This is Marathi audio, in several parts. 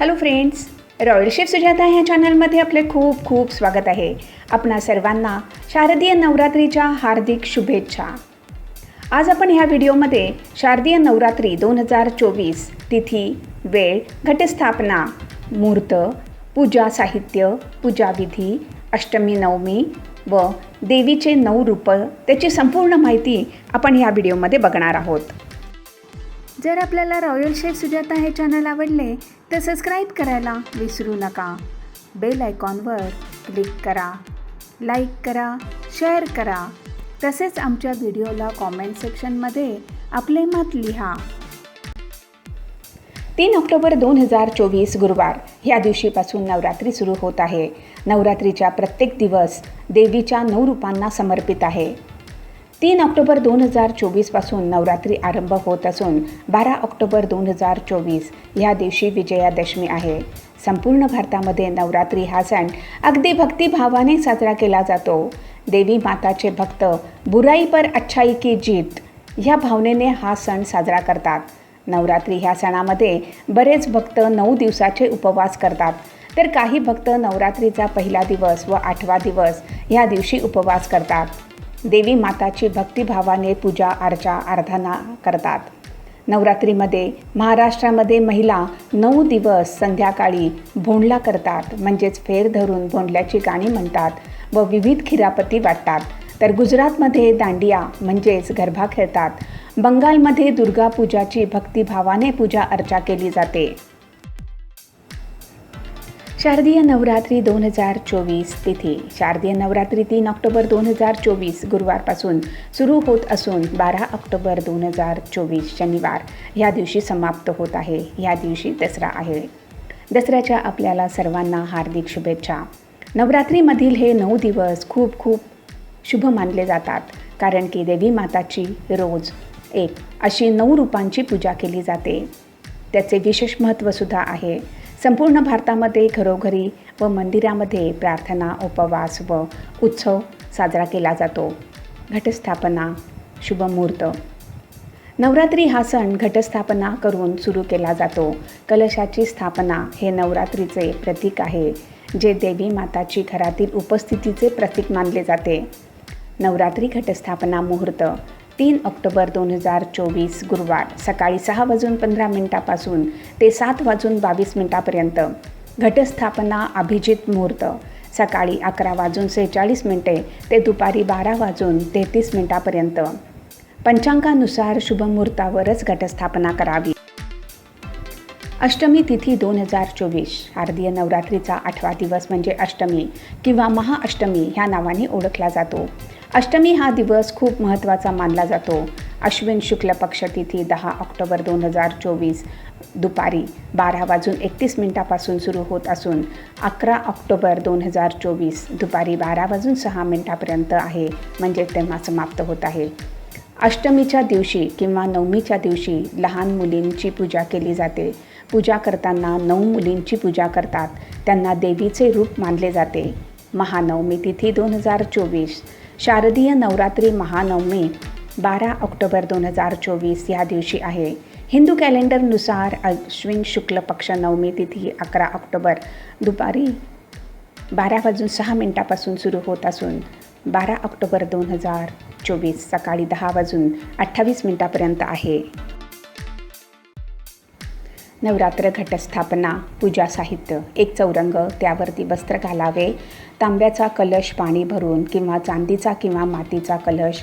Hello friends royal chef Sujata ह्या चॅनलमध्ये आपले खूप खूप स्वागत आहे. आपणा सर्वांना शारदीय नवरात्रीच्या हार्दिक शुभेच्छा. आज आपण ह्या व्हिडिओमध्ये शारदीय नवरात्री दोन हजार चोवीस तिथी वेळ घटस्थापना मुहूर्त पूजा साहित्य पूजाविधी अष्टमी नवमी व देवीचे नऊ रूपं त्याची संपूर्ण माहिती आपण ह्या व्हिडिओमध्ये बघणार आहोत. जर आपल्याला रॉयल शेफ सुजाता हे चॅनल आवडले तर सबस्क्राईब करायला विसरू नका. बेल आयकॉनवर क्लिक करा. लाईक करा शेअर करा. तसेच आमच्या व्हिडिओला कॉमेंट सेक्शनमध्ये आपले मत लिहा. तीन ऑक्टोबर दोन हजार चोवीस गुरुवार ह्या दिवशीपासून नवरात्री सुरू होत आहे. नवरात्रीच्या प्रत्येक दिवस देवीच्या नऊ रूपांना समर्पित आहे. तीन ऑक्टोबर दोन हजार चोवीसपासून नवरात्री आरंभ होत असून बारा ऑक्टोबर दोन हजार चोवीस ह्या दिवशी विजयादशमी आहे. संपूर्ण भारतामध्ये नवरात्री हा सण अगदी भक्तिभावाने साजरा केला जातो. देवी माताचे भक्त बुराई पर अच्छाई की जीत ह्या भावनेने हा सण साजरा करतात. नवरात्री ह्या सणामध्ये बरेच भक्त नऊ दिवसाचे उपवास करतात. तर काही भक्त नवरात्रीचा पहिला दिवस व आठवा दिवस ह्या दिवशी उपवास करतात. देवी माताची भक्तिभावाने पूजा अर्चा आराधना करतात. नवरात्रीमध्ये महाराष्ट्रामध्ये महिला नऊ दिवस संध्याकाळी भोंडला करतात. म्हणजेच फेर धरून भोंडल्याची गाणी म्हणतात व विविध खिरापती वाटतात. तर गुजरातमध्ये दांडिया म्हणजेच गरबा खेळतात. बंगालमध्ये दुर्गापूजाची भक्तिभावाने पूजा अर्चा केली जाते. शारदीय नवरात्री दोन हजार चोवीस तिथी. शारदीय नवरात्री तीन ऑक्टोबर दोन हजार चोवीस गुरुवारपासून सुरू होत असून बारा ऑक्टोबर दोन हजार चोवीस शनिवार ह्या दिवशी समाप्त होत आहे. ह्या दिवशी दसरा आहे. दसऱ्याच्या आपल्याला सर्वांना हार्दिक शुभेच्छा. नवरात्रीमधील हे नऊ दिवस खूप खूप शुभ मानले जातात कारण की देवी माताची रोज एक अशी नऊ रूपांची पूजा केली जाते. त्याचे विशेष महत्त्वसुद्धा आहे. संपूर्ण भारतामध्ये घरोघरी व मंदिरामध्ये प्रार्थना उपवास व उत्सव साजरा केला जातो. घटस्थापना शुभमुहूर्त. नवरात्री हा सण घटस्थापना करून सुरू केला जातो. कलशाची स्थापना हे नवरात्रीचे प्रतीक आहे जे देवी माताची घरातील उपस्थितीचे प्रतीक मानले जाते. नवरात्री घटस्थापना मुहूर्त तीन ऑक्टोबर दोन हजार चोवीस गुरुवार सकाळी सहा वाजून पंधरा मिनटापासून ते सात वाजून बावीस मिनटापर्यंत. घटस्थापना अभिजित मुहूर्त. सकाळी अकरा वाजून सेहेचाळीस मिनटे ते दुपारी बारा वाजून तेहतीस मिनटापर्यंत. पंचांगानुसार शुभमुहूर्तावरच घटस्थापना करावी. अष्टमी तिथी दोन हजार चोवीस. शारदीय नवरात्रीचा आठवा दिवस म्हणजे अष्टमी किंवा महाअष्टमी ह्या नावाने ओळखला जातो. अष्टमी हा दिवस खूप महत्त्वाचा मानला जातो. अश्विन शुक्ल पक्षतिथी दहा ऑक्टोबर दोन हजार चोवीस दुपारी बारा वाजून एकतीस मिनिटापासून सुरू होत असून अकरा ऑक्टोबर दोन हजार चोवीस दुपारी बारा वाजून सहा मिनटापर्यंत आहे. म्हणजे तेव्हा समाप्त होत आहे. अष्टमीच्या दिवशी किंवा नवमीच्या दिवशी लहान मुलींची पूजा केली जाते. पूजा करताना नऊ मुलींची पूजा करतात. त्यांना देवीचे रूप मानले जाते. महानवमी तिथी दोन हजार चोवीस शारदीय नवरात्री महानवमी बारा ऑक्टोबर दोन हजार चोवीस या दिवशी आहे. हिंदू कॅलेंडरनुसार अश्विन शुक्ल पक्ष नवमी तिथी अकरा ऑक्टोबर दुपारी बारा वाजून सहा मिनटापासून सुरू होत असून बारा ऑक्टोबर दोन हजार चोवीस सकाळी दहा वाजून अठ्ठावीस मिनटापर्यंत आहे. नवरात्र घटस्थापना पूजा साहित्य एक चौरंग त्यावरती वस्त्र घालावे तांब्याचा कलश पाणी भरून किंवा चांदीचा किंवा मातीचा कलश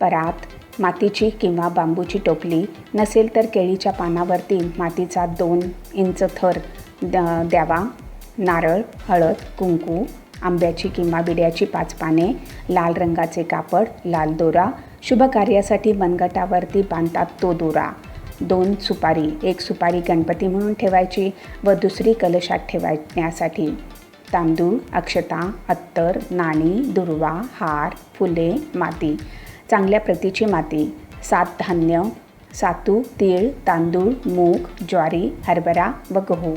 परात मातीची किंवा बांबूची टोपली नसेल तर केळीच्या पानावरती मातीचा दोन इंच थर द द्यावा. नारळ हळद कुंकू आंब्याची किंवा विड्याची पाच पाने लाल रंगाचे कापड लाल दोरा. शुभ कार्यासाठी मनगटावरती बांधतात तो दोरा. दोन सुपारी एक सुपारी गणपती म्हणून ठेवायची व दुसरी कलशात ठेवण्यासाठी तांदूळ अक्षता अत्तर नाणी दुर्वा हार फुले माती चांगल्या प्रतीची माती सात धान्य सातू तीळ तांदूळ मूग ज्वारी हरभरा व गहू.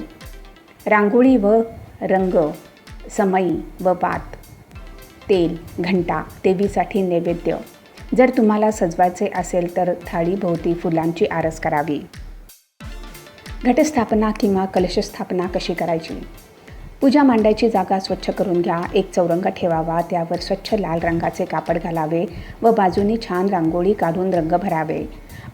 रांगोळी व रंग समई व पात. तेल घंटा देवीसाठी नैवेद्य. जर तुम्हाला सजवायचे असेल तर थाळीभोवती फुलांची आरस करावी. घटस्थापना किंवा कलशस्थापना कशी करायची? पूजा मांडायची जागा स्वच्छ करून घ्या एक चौरंग ठेवावा त्यावर स्वच्छ लाल रंगाचे कापड घालावे व बाजूनी छान रांगोळी काढून रंग भरावे.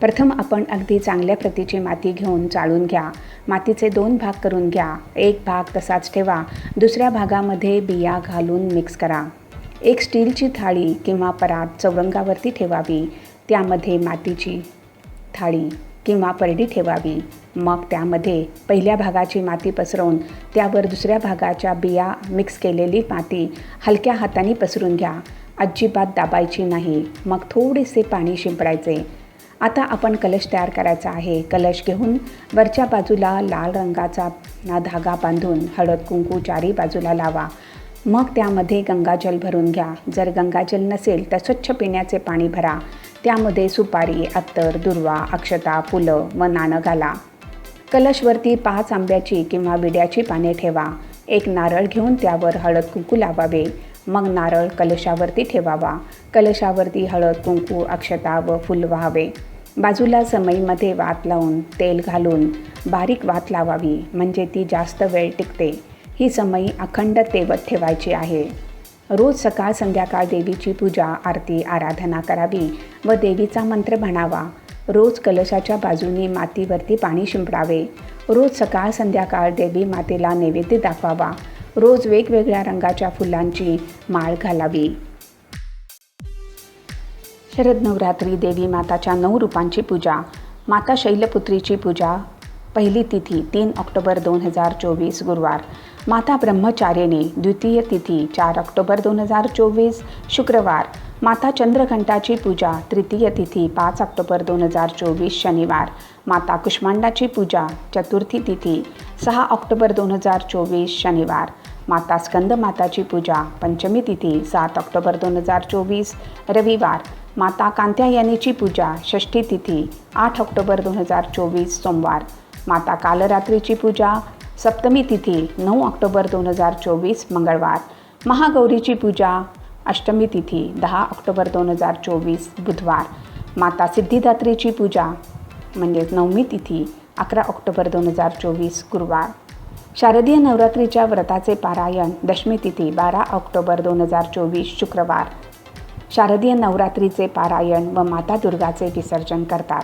प्रथम आपण अगदी चांगल्या प्रतीची माती घेऊन चाळून घ्या. मातीचे दोन भाग करून घ्या. एक भाग तसाच ठेवा. दुसऱ्या भागामध्ये बिया घालून मिक्स करा. एक स्टीलची थाळी किंवा परात चौरंगावरती ठेवावी. त्यामध्ये मातीची थाळी किंवा परडी ठेवावी. मग त्यामध्ये पहिल्या भागाची माती पसरवून त्यावर दुसऱ्या भागाच्या बिया मिक्स केलेली माती हलक्या हाताने पसरून घ्या. अजिबात दाबायची नाही. मग थोडेसे पाणी शिंपडायचे. आता आपण कलश तयार करायचा आहे. कलश घेऊन वरच्या बाजूला लाल रंगाचा धागा बांधून हळद कुंकू चारी बाजूला लावा. मग त्यामध्ये गंगाजल भरून घ्या. जर गंगाजल नसेल तर स्वच्छ पिण्याचे पाणी भरा. त्यामध्ये सुपारी अत्तर दुर्वा अक्षता फुलं व नाणं घाला. कलशवरती पाच आंब्याची किंवा विड्याची पाने ठेवा. एक नारळ घेऊन त्यावर हळद कुंकू लावावे. मग नारळ कलशावरती ठेवावा. कलशावरती हळद कुंकू अक्षता व फुल व्हावे. बाजूला समईमध्ये वात लावून तेल घालून बारीक वात लावावी. म्हणजे ती जास्त वेळ टिकते. ही समयी अखंड तेवत ठेवायची आहे. रोज सकाळ संध्याकाळ देवीची पूजा आरती आराधना करावी व देवीचा मंत्र म्हणावा. रोज कलशाच्या बाजूनी मातीवरती पाणी शिंपडावे. रोज सकाळ संध्याकाळ देवी मातेला नैवेद्य दाखवावा. रोज वेगवेगळ्या रंगाच्या फुलांची माळ घालावी. शरद नवरात्री देवी माताच्या नऊ रूपांची पूजा माता शैलपुत्रीची पूजा पहिली तिथी तीन ऑक्टोबर दोन हजार चोवीस गुरुवार. माता ब्रह्मचार्यनी द्वितीय तिथी चार ऑक्टोबर दोन हजार चोवीस शुक्रवार. माता चंद्रघंटाची पूजा तृतीय तिथी पाच ऑक्टोबर दोन हजार चोवीस शनिवार. माता कुष्मांडाची पूजा चतुर्थी तिथी सहा ऑक्टोबर दोन हजार चोवीस शनिवार. माता स्कंद माताची पूजा पंचमी तिथी सात ऑक्टोबर दोन हजार चोवीस रविवार. माता कांत्यायनीची पूजा षष्ठी तिथी आठ ऑक्टोबर दोन हजार चोवीस सोमवार. माता कालरात्रीची पूजा सप्तमी तिथी नऊ ऑक्टोबर दोन हजार चोवीस मंगळवार. महागौरीची पूजा अष्टमी तिथी दहा ऑक्टोबर दोन हजार चोवीस बुधवार. माता सिद्धिदात्रीची पूजा म्हणजेच नवमी तिथी अकरा ऑक्टोबर दोन हजार चोवीस गुरुवार. शारदीय नवरात्रीच्या व्रताचे पारायण दशमी तिथी बारा ऑक्टोबर दोन हजार चोवीस शुक्रवार. शारदीय नवरात्रीचे पारायण व माता दुर्गाचे विसर्जन करतात.